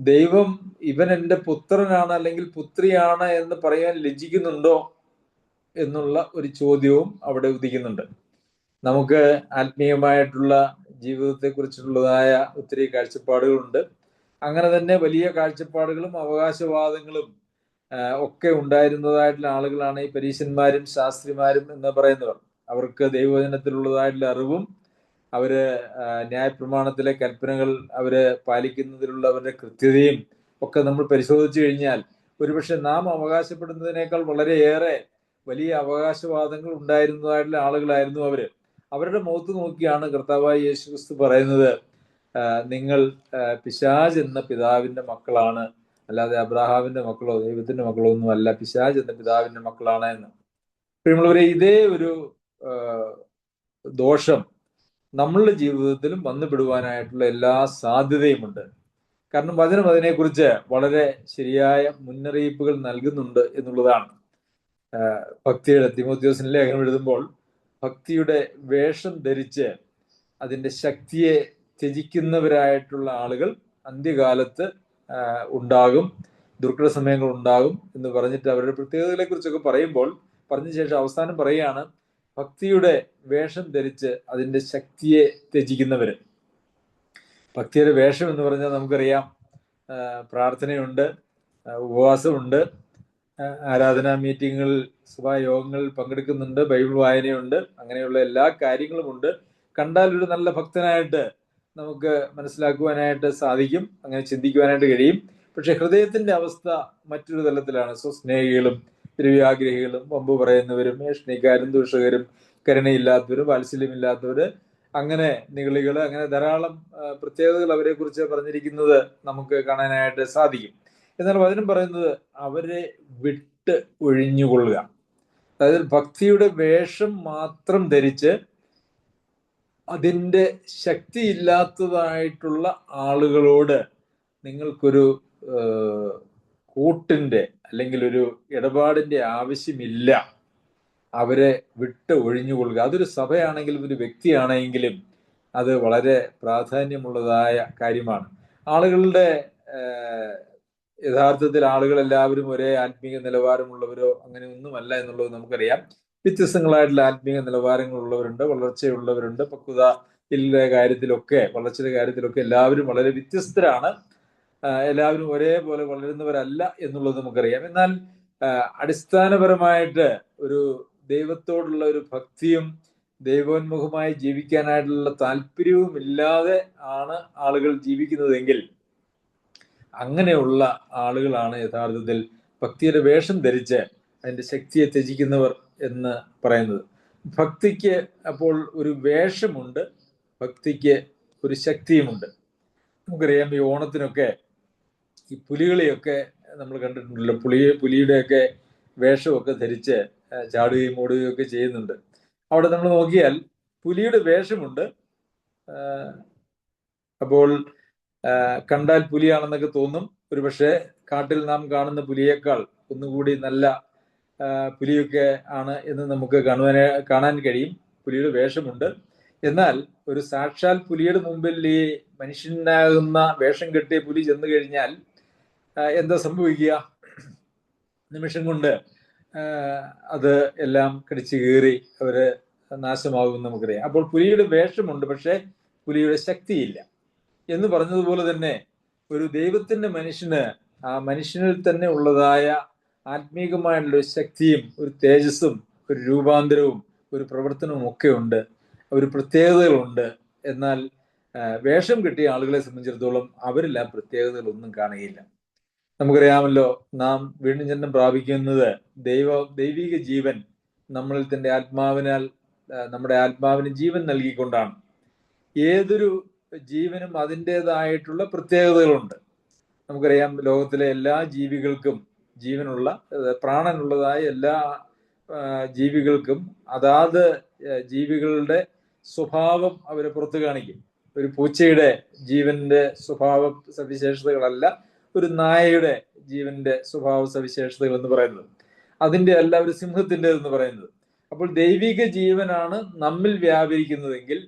ദൈവം ഇവൻ എന്റെ പുത്രനാണ് അല്ലെങ്കിൽ പുത്രിയാണ് എന്ന് പറയാൻ ലജിക്കുന്നുണ്ടോ എന്നുള്ള ഒരു ചോദ്യവും അവിടെ ഉദിക്കുന്നുണ്ട്. നമുക്ക് ആത്മീയമായിട്ടുള്ള ജീവിതത്തെക്കുറിച്ചുള്ളതായ ഒത്തിരി കാഴ്ചപ്പാടുകളുണ്ട്. അങ്ങനെ തന്നെ വലിയ കാഴ്ചപ്പാടുകളും അവകാശവാദങ്ങളും ഒക്കെ ഉണ്ടായിരുന്നതായിട്ടുള്ള ആളുകളാണ് ഈ പരീശന്മാരും ശാസ്ത്രിമാരും എന്ന് പറയുന്നവർ. അവർക്ക് ദൈവവചനത്തിലുള്ളതായിട്ടുള്ള അറിവും അവർ ന്യായപ്രമാണത്തിലെ കൽപ്പനകൾ അവർ പാലിക്കുന്നതിലുള്ള അവരുടെ കൃത്യതയും ഒക്കെ നമ്മൾ പരിശോധിച്ചു കഴിഞ്ഞാൽ ഒരുപക്ഷെ നാം അവകാശപ്പെടുന്നതിനേക്കാൾ വളരെയേറെ വലിയ അവകാശവാദങ്ങൾ ഉണ്ടായിരുന്നതായിട്ടുള്ള ആളുകളായിരുന്നു അവർ. അവരുടെ മുഖത്ത് നോക്കിയാണ് കർത്താവായി യേശു ക്രിസ്തു പറയുന്നത് നിങ്ങൾ പിശാജ് എന്ന പിതാവിന്റെ മക്കളാണ്. അല്ലാതെ അബ്രഹാമിന്റെ മക്കളോ ദൈവത്തിന്റെ മക്കളോ ഒന്നും അല്ല പിശാജ് എന്ന പിതാവിന്റെ മക്കളാണ് എന്ന്. പ്രിയമുള്ളവരെ ഇതേ ഒരു ദോഷം നമ്മളുടെ ജീവിതത്തിലും വന്നുപെടുവാനായിട്ടുള്ള എല്ലാ സാധ്യതയുമുണ്ട്. കാരണം വചനം അതിനെക്കുറിച്ച് വളരെ ശരിയായ മുന്നറിയിപ്പുകൾ നൽകുന്നുണ്ട് എന്നുള്ളതാണ്. ഭക്തിയുടെ തിമോത്യോസിന് ലേഖനം എഴുതുമ്പോൾ ഭക്തിയുടെ വേഷം ധരിച്ച് അതിന്റെ ശക്തിയെ ത്യജിക്കുന്നവരായിട്ടുള്ള ആളുകൾ അന്ത്യകാലത്ത് ഉണ്ടാകും ദുർഘട സമയങ്ങൾ ഉണ്ടാകും എന്ന് പറഞ്ഞിട്ട് അവരുടെ പ്രത്യേകതകളെ കുറിച്ചൊക്കെ പറയുമ്പോൾ പറഞ്ഞ ശേഷം അവസാനം പറയുകയാണ് ഭക്തിയുടെ വേഷം ധരിച്ച് അതിന്റെ ശക്തിയെ ത്യജിക്കുന്നവര്. ഭക്തിയുടെ വേഷം എന്ന് പറഞ്ഞാൽ നമുക്കറിയാം പ്രാർത്ഥനയുണ്ട് ഉപവാസമുണ്ട് ആരാധനാ മീറ്റിങ്ങുകളിൽ സഭായോഗങ്ങളിൽ പങ്കെടുക്കുന്നുണ്ട് ബൈബിൾ വായനയുണ്ട് അങ്ങനെയുള്ള എല്ലാ കാര്യങ്ങളും ഉണ്ട് കണ്ടാൽ ഒരു നല്ല ഭക്തനായിട്ട് നമുക്ക് മനസ്സിലാക്കുവാനായിട്ട് സാധിക്കും അങ്ങനെ ചിന്തിക്കുവാനായിട്ട് കഴിയും. പക്ഷെ ഹൃദയത്തിന്റെ അവസ്ഥ മറ്റൊരു തലത്തിലാണ്. സോ സ്നേഹികളും തിരുവ്യാഗ്രഹികളും പമ്പ് പറയുന്നവരും ഏഷ്ണിക്കാരും ദൂഷകരും കരുണയില്ലാത്തവരും വാത്സല്യമില്ലാത്തവര് അങ്ങനെ നിഗളികൾ അങ്ങനെ ധാരാളം പ്രത്യേകതകൾ അവരെ കുറിച്ച് പറഞ്ഞിരിക്കുന്നത് നമുക്ക് കാണാനായിട്ട് സാധിക്കും. എന്നാൽ വചനം പറയുന്നത് അവരെ വിട്ട് ഒഴിഞ്ഞുകൊള്ളുക. അതായത് ഭക്തിയുടെ വേഷം മാത്രം ധരിച്ച് അതിന്റെ ശക്തിയില്ലാത്തതായിട്ടുള്ള ആളുകളോട് നിങ്ങൾക്കൊരു കൂട്ടിന്റെ അല്ലെങ്കിൽ ഒരു ഇടപാടിന്റെ ആവശ്യമില്ല. അവരെ വിട്ട് ഒഴിഞ്ഞുകൊള്ളുക. അതൊരു സഭയാണെങ്കിലും ഒരു വ്യക്തിയാണെങ്കിലും അത് വളരെ പ്രാധാന്യമുള്ളതായ കാര്യമാണ്. ആളുകളുടെ യഥാർത്ഥത്തിൽ ആളുകൾ എല്ലാവരും ഒരേ ആത്മീയ നിലവാരമുള്ളവരോ അങ്ങനെ ഒന്നുമല്ല എന്നുള്ളത് നമുക്കറിയാം. വ്യത്യസ്തങ്ങളായിട്ടുള്ള ആത്മീയ നിലവാരങ്ങളുള്ളവരുണ്ട് വളർച്ചയുള്ളവരുണ്ട്. പക്വത കാര്യത്തിലൊക്കെ വളർച്ചയുടെ കാര്യത്തിലൊക്കെ എല്ലാവരും വളരെ വ്യത്യസ്തരാണ്. എല്ലാവരും ഒരേപോലെ വളരുന്നവരല്ല എന്നുള്ളത് നമുക്കറിയാം. എന്നാൽ അടിസ്ഥാനപരമായിട്ട് ഒരു ദൈവത്തോടുള്ള ഒരു ഭക്തിയും ദൈവോന്മുഖമായി ജീവിക്കാനായിട്ടുള്ള താല്പര്യവും ഇല്ലാതെ ആണ് ആളുകൾ ജീവിക്കുന്നതെങ്കിൽ അങ്ങനെയുള്ള ആളുകളാണ് യഥാർത്ഥത്തിൽ ഭക്തിയുടെ വേഷം ധരിച്ച് അതിന്റെ ശക്തിയെ ത്യജിക്കുന്നവർ എന്ന് പറയുന്നത്. ഭക്തിക്ക് അപ്പോൾ ഒരു വേഷമുണ്ട് ഭക്തിക്ക് ഒരു ശക്തിയുമുണ്ട്. നമുക്കറിയാം ഈ ഓണത്തിനൊക്കെ ഈ പുലികളെയൊക്കെ നമ്മൾ കണ്ടിട്ടുണ്ടല്ലോ. പുലി പുലിയുടെയൊക്കെ വേഷമൊക്കെ ധരിച്ച് ചാടുകയും ഓടുകയും ഒക്കെ ചെയ്യുന്നുണ്ട്. അവിടെ നമ്മൾ നോക്കിയാൽ പുലിയുടെ വേഷമുണ്ട്. അപ്പോൾ കണ്ടാൽ പുലിയാണെന്നൊക്കെ തോന്നും. ഒരുപക്ഷെ കാട്ടിൽ നാം കാണുന്ന പുലിയേക്കാൾ ഒന്നുകൂടി നല്ല പുലിയൊക്കെ ആണ് എന്ന് നമുക്ക് കാണുവാൻ കാണാൻ കഴിയും. പുലിയുടെ വേഷമുണ്ട്. എന്നാൽ ഒരു സാക്ഷാൽ പുലിയുടെ മുമ്പിൽ ഈ മനുഷ്യനാകുന്ന വേഷം കെട്ടിയ പുലി ചെന്നു കഴിഞ്ഞാൽ എന്താ സംഭവിക്കുക? നിമിഷം കൊണ്ട് അത് എല്ലാം കടിച്ചു കീറി അവർ നാശമാകും എന്ന് നമുക്കറിയാം. അപ്പോൾ പുലിയുടെ വേഷമുണ്ട് പക്ഷേ പുലിയുടെ ശക്തിയില്ല. എന്ന് പറഞ്ഞതുപോലെ തന്നെ ഒരു ദൈവത്തിന്റെ മനുഷ്യന് ആ മനുഷ്യനിൽ തന്നെ ഉള്ളതായ ആത്മീകമായിട്ടുള്ള ഒരു ശക്തിയും ഒരു തേജസ്സും ഒരു രൂപാന്തരവും ഒരു പ്രവർത്തനവും ഒക്കെ ഉണ്ട്. ഒരു പ്രത്യേകതകളുണ്ട്. എന്നാൽ വേഷം കിട്ടിയ ആളുകളെ സംബന്ധിച്ചിടത്തോളം അവരിൽ ആ പ്രത്യേകതകളൊന്നും കാണുകയില്ല. നമുക്കറിയാമല്ലോ നാം വീണ്ടും ജന്മം പ്രാപിക്കുന്നത് ദൈവ ദൈവിക ജീവൻ നമ്മളിൽ തന്റെ ആത്മാവിനാൽ നമ്മുടെ ആത്മാവിന് ജീവൻ നൽകിക്കൊണ്ടാണ്. ഏതൊരു ജീവനും അതിന്റെതായിട്ടുള്ള പ്രത്യേകതകളുണ്ട്. നമുക്കറിയാം ലോകത്തിലെ എല്ലാ ജീവികൾക്കും ജീവനുള്ള പ്രാണനുള്ളതായ എല്ലാ ജീവികൾക്കും അതാത് ജീവികളുടെ സ്വഭാവം അവരെ പുറത്തു കാണിക്കും. ഒരു പൂച്ചയുടെ ജീവന്റെ സ്വഭാവ സവിശേഷതകളല്ല ഒരു നായയുടെ ജീവന്റെ സ്വഭാവ സവിശേഷതകൾ എന്ന് പറയുന്നത്. അതിന്റെ അല്ല ഒരു സിംഹത്തിന്റെ എന്ന് പറയുന്നത്. അപ്പോൾ ദൈവിക ജീവനാണ് നമ്മിൽ വ്യാപരിക്കുന്നതെങ്കിൽ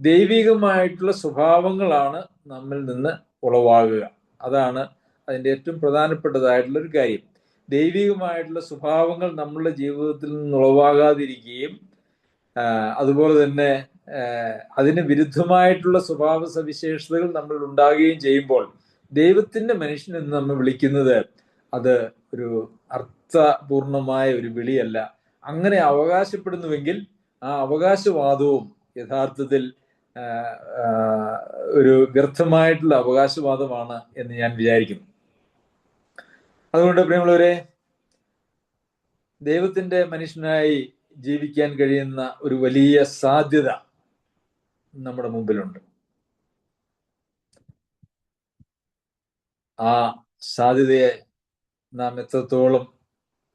ദൈവികമായിട്ടുള്ള സ്വഭാവങ്ങളാണ് നമ്മിൽ നിന്ന് ഉളവാകുക. അതാണ് അതിന്റെ ഏറ്റവും പ്രധാനപ്പെട്ടതായിട്ടുള്ള ഒരു കാര്യം. ദൈവികമായിട്ടുള്ള സ്വഭാവങ്ങൾ നമ്മളുടെ ജീവിതത്തിൽ നിന്ന് ഉളവാകാതിരിക്കുകയും അതുപോലെ തന്നെ അതിന് വിരുദ്ധമായിട്ടുള്ള സ്വഭാവ സവിശേഷതകൾ നമ്മൾ ഉണ്ടാകുകയും ചെയ്യുമ്പോൾ ദൈവത്തിന്റെ മനുഷ്യൻ എന്ന് നമ്മൾ വിളിക്കുന്നത് അത് ഒരു അർത്ഥപൂർണമായ ഒരു വിളിയല്ല. അങ്ങനെ അവകാശപ്പെടുന്നുവെങ്കിൽ ആ അവകാശവാദവും യഥാർത്ഥത്തിൽ ഒരു വ്യർത്ഥമായിട്ടുള്ള അവകാശവാദമാണ് എന്ന് ഞാൻ വിചാരിക്കുന്നു. അതുകൊണ്ട് പ്രിയമുള്ളവരെ ദൈവത്തിന്റെ മനുഷ്യനായി ജീവിക്കാൻ കഴിയുന്ന ഒരു വലിയ സാധ്യത നമ്മുടെ മുമ്പിലുണ്ട്. ആ സാധ്യതയെ നാം എത്രത്തോളം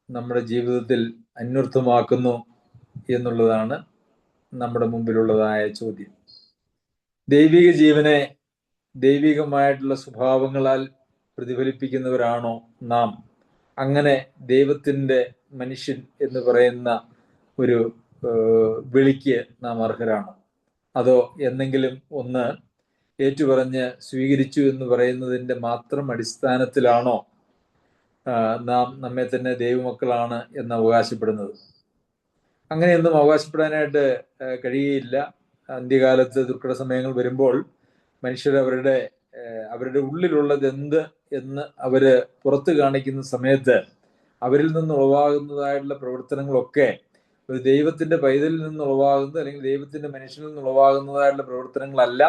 നമ്മുടെ ജീവിതത്തിൽ അന്വർത്ഥമാക്കുന്നു എന്നുള്ളതാണ് നമ്മുടെ മുമ്പിലുള്ളതായ ചോദ്യം. ദൈവിക ജീവനെ ദൈവികമായിട്ടുള്ള സ്വഭാവങ്ങളാൽ പ്രതിഫലിപ്പിക്കുന്നവരാണോ നാം? അങ്ങനെ ദൈവത്തിന്റെ മനുഷ്യൻ എന്ന് പറയുന്ന ഒരു വിളിക്ക് നാം അർഹരാണോ? അതോ എന്തെങ്കിലും ഒന്ന് ഏറ്റുപറഞ്ഞ് സ്വീകരിച്ചു എന്ന് പറയുന്നതിന്റെ മാത്രം അടിസ്ഥാനത്തിലാണോ നാം നമ്മെ തന്നെ ദൈവമക്കളാണ് എന്ന് അവകാശപ്പെടുന്നത്? അങ്ങനെയൊന്നും അവകാശപ്പെടാനായിട്ട് കഴിയുകയില്ല. അന്ത്യകാലത്ത് ദുർഘട സമയങ്ങൾ വരുമ്പോൾ മനുഷ്യർ അവരുടെ അവരുടെ ഉള്ളിലുള്ളത് എന്ത് എന്ന് അവർ പുറത്ത് കാണിക്കുന്ന സമയത്ത് അവരിൽ നിന്ന് ഉളവാകുന്നതായിട്ടുള്ള പ്രവർത്തനങ്ങളൊക്കെ ഒരു ദൈവത്തിന്റെ പൈതലിൽ നിന്ന് ഉളവാകുന്നത് അല്ലെങ്കിൽ ദൈവത്തിന്റെ മനുഷ്യനിൽ നിന്ന് ഉളവാകുന്നതായിട്ടുള്ള പ്രവർത്തനങ്ങളല്ല.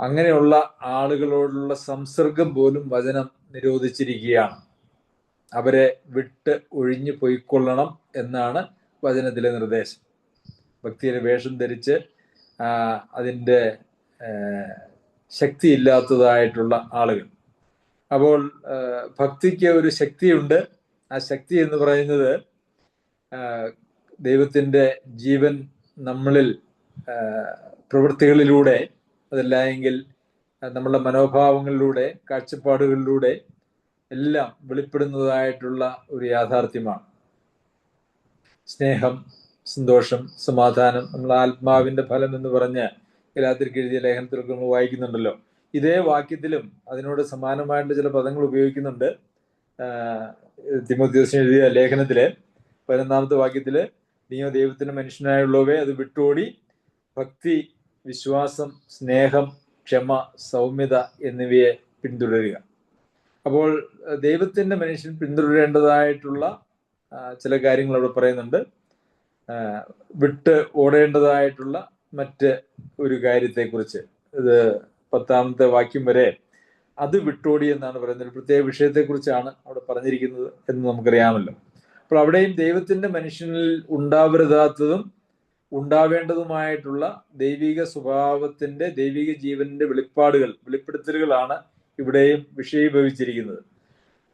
അങ്ങനെയുള്ള ആളുകളോടുള്ള സംസർഗം പോലും വചനം നിരോധിച്ചിരിക്കുകയാണ്. അവരെ വിട്ട് ഒഴിഞ്ഞു പോയിക്കൊള്ളണം എന്നാണ് വചനത്തിലെ നിർദ്ദേശം. ഭക്തിയുടെ വേഷം ധരിച്ച് അതിന്റെ ശക്തിയില്ലാത്തതായിട്ടുള്ള ആളുകൾ. അപ്പോൾ ഭക്തിക്ക് ഒരു ശക്തിയുണ്ട്. ആ ശക്തി എന്ന് പറയുന്നത് ദൈവത്തിന്റെ ജീവൻ നമ്മളിൽ പ്രവൃത്തികളിലൂടെ അതല്ല എങ്കിൽ നമ്മളുടെ മനോഭാവങ്ങളിലൂടെ കാഴ്ചപ്പാടുകളിലൂടെ എല്ലാം വെളിപ്പെടുന്നതായിട്ടുള്ള ഒരു യാഥാർത്ഥ്യമാണ്. സ്നേഹം സന്തോഷം സമാധാനം നമ്മൾ ആത്മാവിന്റെ ഫലം എന്ന് പറഞ്ഞ് ഗലാത്തിർക്ക് എഴുതിയ നമ്മൾ വായിക്കുന്നുണ്ടല്ലോ. ഇതേ വാക്യത്തിലും അതിനോട് സമാനമായിട്ട് ചില പദങ്ങൾ ഉപയോഗിക്കുന്നുണ്ട്. തിമോത്യോസിന് എഴുതിയ ലേഖനത്തിൽ പതിനൊന്നാമത്തെ വാക്യത്തിൽ നീയോ ദൈവത്തിന്റെ മനുഷ്യനായുള്ളവേ അത് വിട്ടോടി. ഭക്തി വിശ്വാസം സ്നേഹം ക്ഷമ സൗമ്യത എന്നിവയെ പിന്തുടരുക. അപ്പോൾ ദൈവത്തിന്റെ മനുഷ്യൻ പിന്തുടരേണ്ടതായിട്ടുള്ള ചില കാര്യങ്ങൾ അവിടെ പറയുന്നുണ്ട്. വിട്ട് ഓടേണ്ടതായിട്ടുള്ള മറ്റ് ഒരു കാര്യത്തെക്കുറിച്ച്. ഇത് പത്താമത്തെ വാക്യം വരെ അത് വിട്ടോടി എന്നാണ് പറയുന്നത്. ഒരു പ്രത്യേക വിഷയത്തെക്കുറിച്ചാണ് അവിടെ പറഞ്ഞിരിക്കുന്നത് എന്ന് നമുക്കറിയാമല്ലോ. അപ്പോൾ അവിടെയും ദൈവത്തിന്റെ മനുഷ്യനിൽ ഉണ്ടാവരുതാത്തതും ഉണ്ടാവേണ്ടതുമായിട്ടുള്ള ദൈവിക സ്വഭാവത്തിന്റെ ദൈവിക ജീവന്റെ വെളിപ്പാടുകൾ വെളിപ്പെടുത്തലുകളാണ് ഇവിടെയും വിഷയീഭവിച്ചിരിക്കുന്നത്.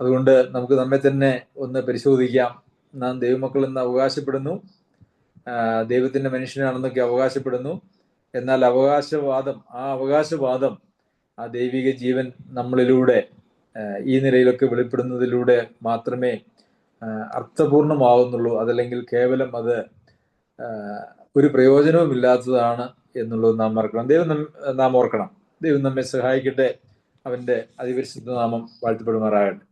അതുകൊണ്ട് നമുക്ക് നമ്മെ തന്നെ ഒന്ന് പരിശോധിക്കാം. നാം ദൈവമക്കൾ എന്ന് അവകാശപ്പെടുന്നു. ദൈവത്തിന്റെ മനുഷ്യനാണെന്നൊക്കെ അവകാശപ്പെടുന്നു. എന്നാൽ അവകാശവാദം ആ അവകാശവാദം ആ ദൈവിക ജീവൻ നമ്മളിലൂടെ ഈ നിലയിലൊക്കെ വെളിപ്പെടുന്നതിലൂടെ മാത്രമേ അർത്ഥപൂർണമാവുന്നുള്ളൂ. അതല്ലെങ്കിൽ കേവലം അത് ഒരു പ്രയോജനവും ഇല്ലാത്തതാണ് എന്നുള്ളത് നാം മറക്കണം. ദൈവം നാം ഓർക്കണം. ദൈവം നമ്മെ സഹായിക്കട്ടെ. അവന്റെ അതിപരിശുദ്ധ നാമം വാഴ്ത്തപ്പെടുമാറാകട്ടെ.